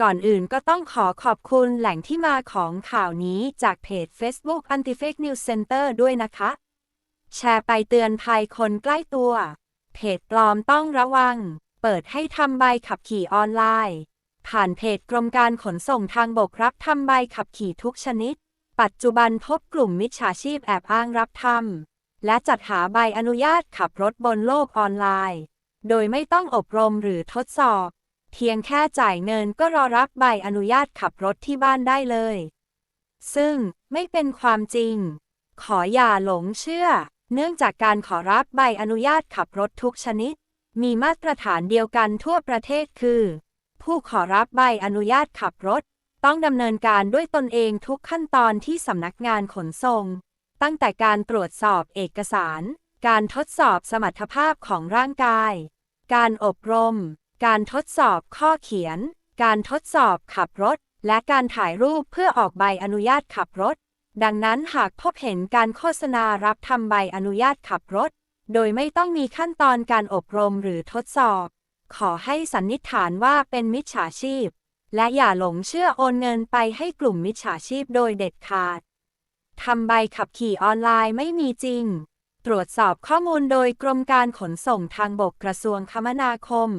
ก่อนอื่นก็ต้องขอขอบคุณแหล่งที่มาของข่าวนี้จากเพจ Facebook Anti-Fake News Center ด้วยนะคะ แชร์ไปเตือนภัยคนใกล้ตัว เพจปลอมต้องระวัง เปิดให้ทำใบขับขี่ออนไลน์ ผ่านเพจกรมการขนส่งทางบกรับทำใบขับขี่ทุกชนิด ปัจจุบันพบกลุ่มมิจฉาชีพแอบอ้างรับทำและจัดหาใบอนุญาตขับรถบนโลกออนไลน์ โดยไม่ต้องอบรมหรือทดสอบ เพียงแค่จ่ายเงินก็รอรับใบอนุญาตขับรถที่บ้านได้เลย ซึ่งไม่เป็นความจริง ขออย่าหลงเชื่อ เนื่องจากการขอรับใบอนุญาตขับรถทุกชนิด มีมาตรฐานเดียวกันทั่วประเทศคือ ผู้ขอรับใบอนุญาตขับรถ ต้องดำเนินการด้วยตนเองทุกขั้นตอนที่สำนักงานขนส่ง ตั้งแต่การตรวจสอบเอกสาร การทดสอบสมรรถภาพของร่างกาย การอบรม การทดสอบข้อเขียน การทดสอบขับรถ และการถ่ายรูปเพื่อออกใบอนุญาตขับรถ ดังนั้นหากพบเห็นการโฆษณารับทำใบอนุญาตขับรถ โดยไม่ต้องมีขั้นตอนการอบรมหรือทดสอบ ขอให้สันนิษฐานว่าเป็นมิจฉาชีพ และอย่าหลงเชื่อโอนเงินไปให้กลุ่มมิจฉาชีพโดยเด็ดขาดทำใบขับขี่ออนไลน์ไม่มีจริง ตรวจสอบข้อมูลโดยกรมการขนส่งทางบกกระทรวงคมนาคม